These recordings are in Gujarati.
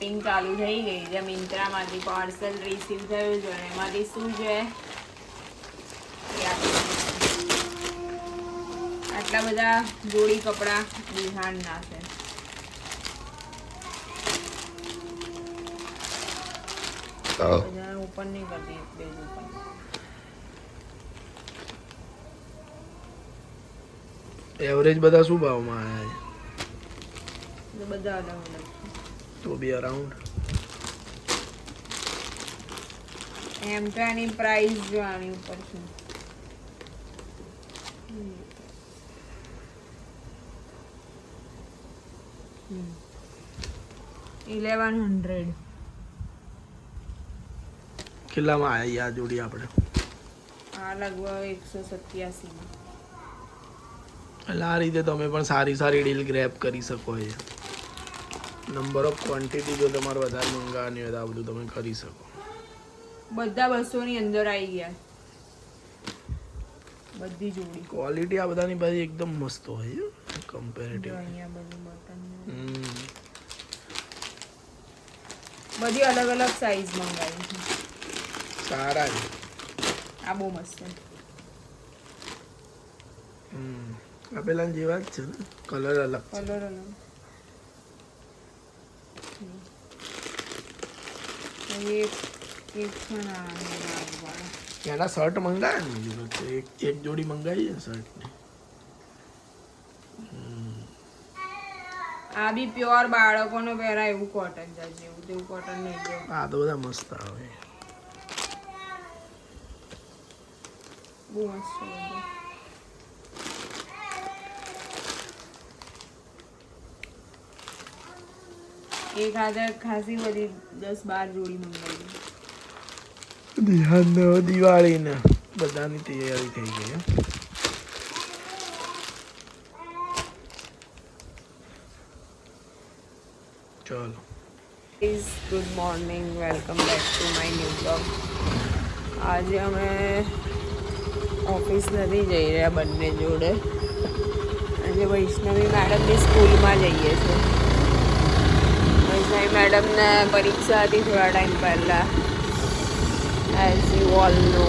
શોપિંગ ચાલુ થઈ ગઈ છે. મિન્ત્રામાંથી પાર્સલ રિસીવ થયું છે અને એમાંથી શું છે? આટલા બધા જોડી કપડાં બિહારના છે બધા ઓપન નહીં કરતી પેજ ઓપન એવરેજ બધા શું ભાવમાં આવ્યા છે? બધા અલગ અલગ છે be around. એમ તો એની પ્રાઇસ જો આની ઉપર છે. ઇલેવન હંડ્રેડ કેટલામાં આવ્યા આ જોડી આપણે? આ લગભગ એકસો સત્યાસીમાં. એટલે આ રીતે તમે પણ સારી સારી ડીલ ગ્રેપ કરી શકો છો. નંબર ઓફ ક્વોન્ટિટી જો તમારે વધારે મંગાવવાની હોય તો આ બધું તમે કરી શકો. બધા બસોની અંદર આવી ગયા. બધી જોડી. ક્વોલિટી આ બધાની બધી એકદમ મસ્ત હોય કમ્પેરેટિવ બધું અલગ અલગ સાઈઝ મંગાવી સારા છે. આ બહુ મસ્ત આ પેલા જેવા જ છે ને. કલર અલગ કલર અલગ એક એક છે ને આ વાળા. એના શર્ટ મંગાવ્યા ને બીજું તો? એક એક જોડી મંગાવી છે શર્ટની આ બી પ્યોર બાળકોનો પહેરાય એવું કોટન છે જેવું તેવું કોટન નહીં જો આ તો બધા મસ્ત આવે. બહુ મસ્ત છે બધું. એક હાથે ખાસી બધી દસ બાર જોડી મંગાવી ધ્યાન દિવાળી ને બધાની તૈયારી થઈ ગઈ હે. ચલો is good morning welcome back to my new blog આજે અમે ઓફિસ નથી જઈ રહ્યા બંને જોડે આજે વૈષ્ણવી મેડમની સ્કૂલમાં જઈએ છીએ વૈષ્ણવી મેડમને પરીક્ષા હતી થોડા ટાઈમ પહેલાં. એઝ યુ ઓલ નો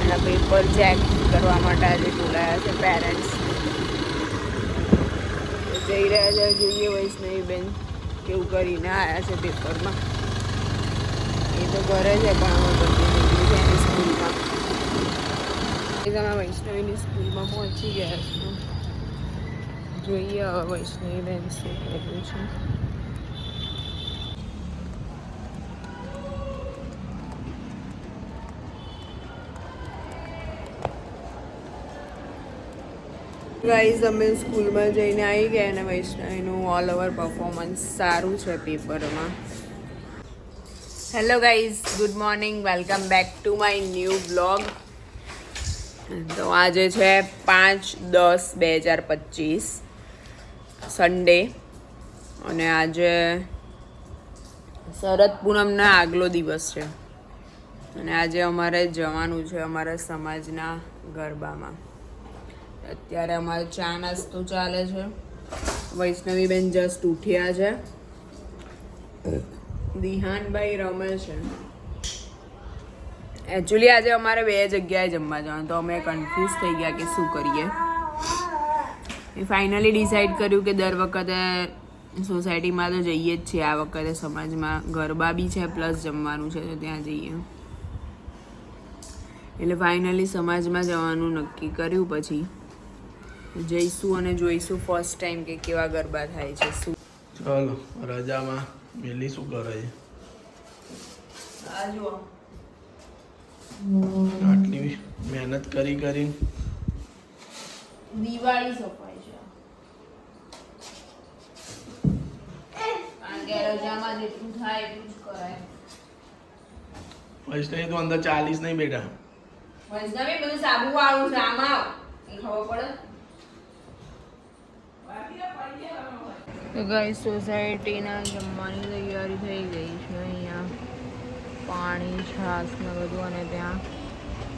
એના પેપર ચેક કરવા માટે આજે બોલાયા છે પેરેન્ટ્સ જઈ રહ્યા છે, જોઈએ વૈષ્ણવી બેન કેવું કરીને આવ્યા છે પેપરમાં એ તો ઘરે છે, પણ હવે બધી નીકળી છે એની સ્કૂલમાં એ તમે વૈષ્ણવીની સ્કૂલમાં પહોંચી ગયા છો. જોઈએ હવે વૈષ્ણવી બેન શું કર્યું છે. ગાઈઝ અમે સ્કૂલમાં જઈને આવી ગયા અને વૈષ્ણવીનું ઓલ ઓવર પરફોર્મન્સ સારું છે પેપરમાં hello guys good morning welcome back to my new blog તો આજે છે પાંચ દસ બે હજાર પચીસ સન્ડે અને આજે શરદ પૂનમનો આગલો દિવસ છે. અને આજે અમારે જવાનું છે અમારા સમાજના ગરબામાં. અત્યારે અમારે ચા નાસ્તો ચાલે છે. વૈષ્ણવીબેન જસ્ટ ઉઠ્યા છે. દિહાનભાઈ રમે છે. એકચ્યુઅલી આજે અમારે બે જગ્યાએ જમવા જવાનું, તો અમે કન્ફ્યુઝ થઈ ગયા કે શું કરીએ. એ ફાઇનલી ડિસાઈડ કર્યું કે દર વખતે સોસાયટીમાં તો જઈએ જ છીએ, આ વખતે સમાજમાં ગરબા બી છે પ્લસ જમવાનું છે, તો ત્યાં જઈએ. એટલે ફાઇનલી સમાજમાં જવાનું નક્કી કર્યું પછી. જઈશું અને જોઈશું ફર્સ્ટ ટાઈમ કે કેવા ગરબા થાય છે શું? ચાલો રજામાં મેલી શું કરે છે? આટલી મહેનત કરી કરી દિવાળી સફાઈ વૈષ્ણવી તો અંદર ચાલીસ નહીં બેટા વૈષ્ણવી બધું સાબુ વાળું છે આમાં ખબર પડે? ગાઈ સોસાયટીના જમવાની તૈયારી થઈ ગઈ છે અહીંયા. પાણી છાસ ને બધું અને ત્યાં.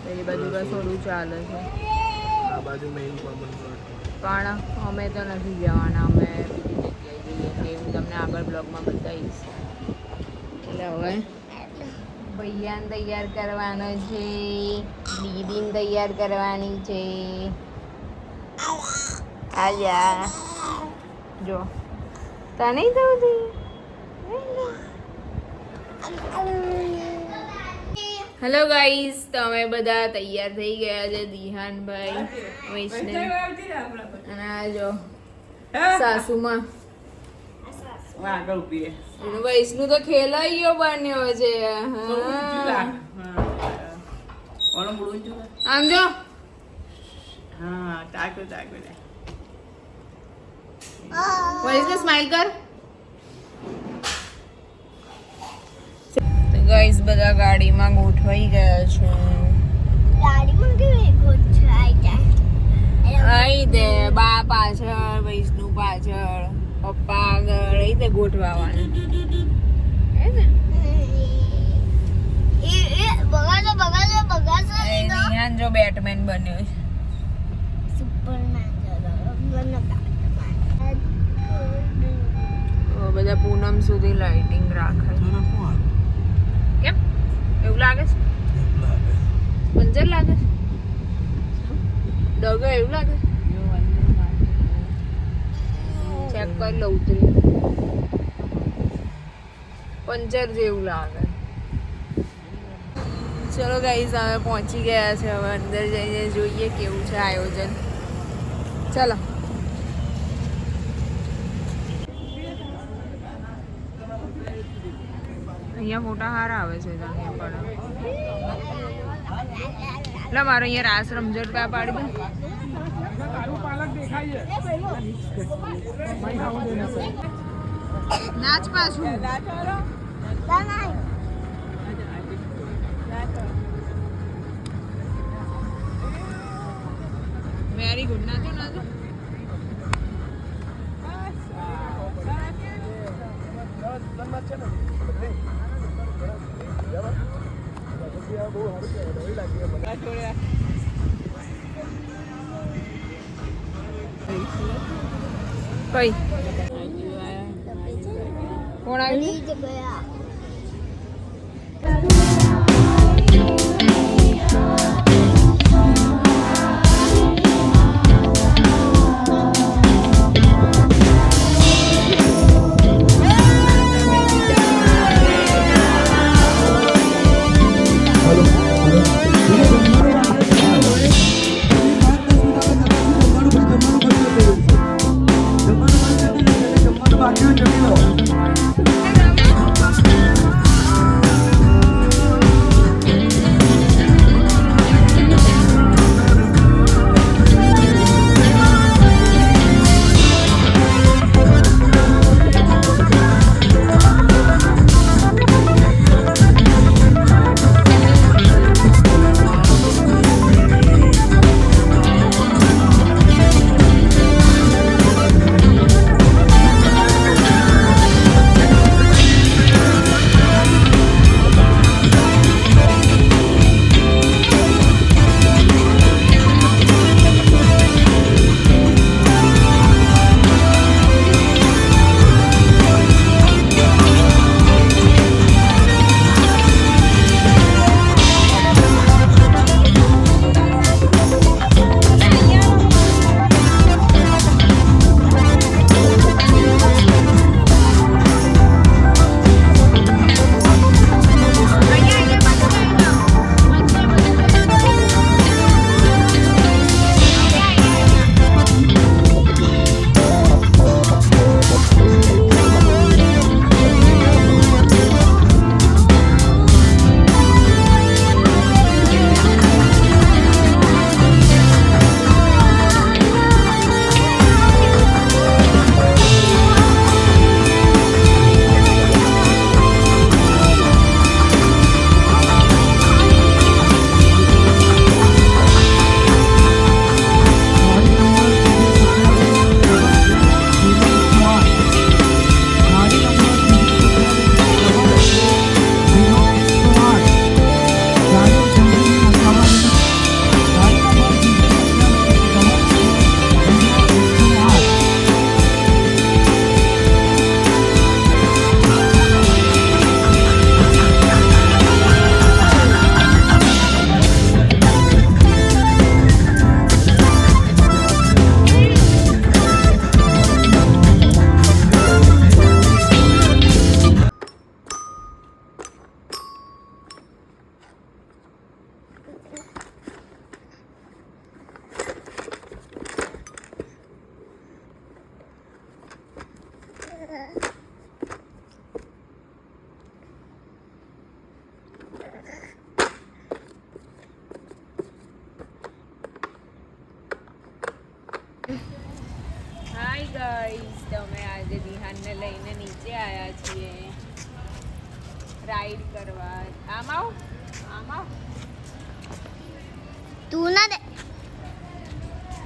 પેલી બાજુ રસોડું ચાલે છે. આ બાજુ મેઇન પણ અમે તો નથી જવાના અમે બીજી જગ્યાએ જઈએ હું તમને આગળ બ્લોગમાં બતાવીશ. એટલે હવે? ભૈયાને તૈયાર કરવાનો છે. દીદીને તૈયાર કરવાની છે. આજા જો. તને જોઈએ. હેલો ગાઈસ તમે બધા તૈયાર થઈ ગયા છે દિહાનભાઈ વૈષ્ણવ. અને આ જો સાસુમાં. વૈષ્ણુ તો ખેલાઈયો બન્યો છે હા. ઓલું મૂળું આમ જો. હા લે. વૈષ્ણુ સ્માઈલ કર તો ગાઈસ બધા ગાડીમાં ગોઠવાઈ ગયા છે. ગાડીમાં કેવી ગોઠવાઈ જાય આઈ દે બા પાછળ વૈષ્ણુ પાછળ પપ્પા આગળ આઈ દે ગોઠવાવાનું. હે ને? એ એ બગાડો બગાડો બગાડો એ નિહાન જો બેટમેન બન્યો છે. બધા સુધી લાઇટિંગ રાખે. કેમ? એવું લાગે છે? પંચર લાગે. છે? ડગા એવું લાગે ચેક કરી લઉં ઉતરી પંચર જેવું લાગે. ચલો ગાઈઝ અમે પહોંચી ગયા છે. હવે અંદર જઈને જોઈએ કેવું છે આયોજન. ચલો. અહીંયા ફોટા સારા આવે છે પણ. એટલે મારે અહીંયા રાસ રમઝટ કા પાડી દઉં. નાચ પાછું. વેરી ગુડ નાચો. કઈ કોણ આવ્યું ગયા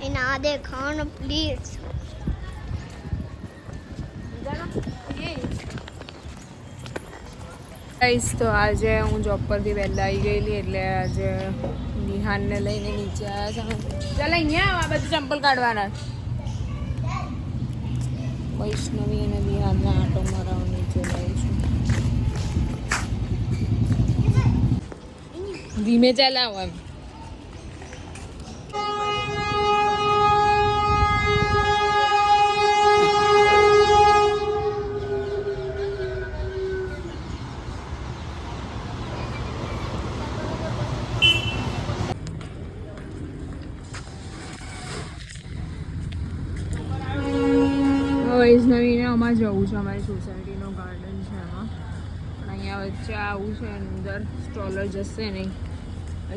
એ ના દેખાવાનું પ્લીઝ ગાઈસ તો આજે હું જોબ પરથી વહેલા આવી ગયેલી, એટલે આજે નિહાનને લઈને નીચે આવ્યા છે. ચાલ, અહીંયા આ બધું ચંપલ કાઢવાના. વૈષ્ણવી અને નિહાનને આટો મારા નીચે લઈશું ધીમે ચલાવ એમ વૈષ્ણવીને અમારે જવું છે અમારી સોસાયટીનો ગાર્ડન છે એમાં પણ અહીંયા વચ્ચે આવું છે, અંદર સ્ટ્રોલર જશે નહીં.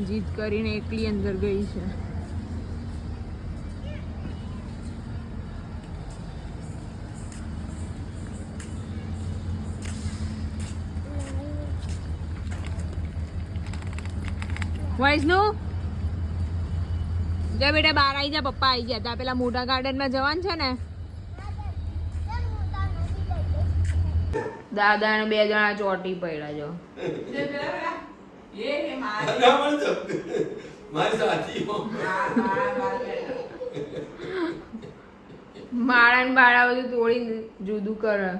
જીત કરીને એકલી અંદર ગઈ છે. વૈષ્ણુ? જા બેટા, બહાર આવી જા, પપ્પા આવી ગયા. તા પેલા મોટા ગાર્ડનમાં જવાનું છે ને? દાદા ને બે જણા ચોટી પડ્યા જો. માળા ને બાળા બધું તોડી જુદું કરે.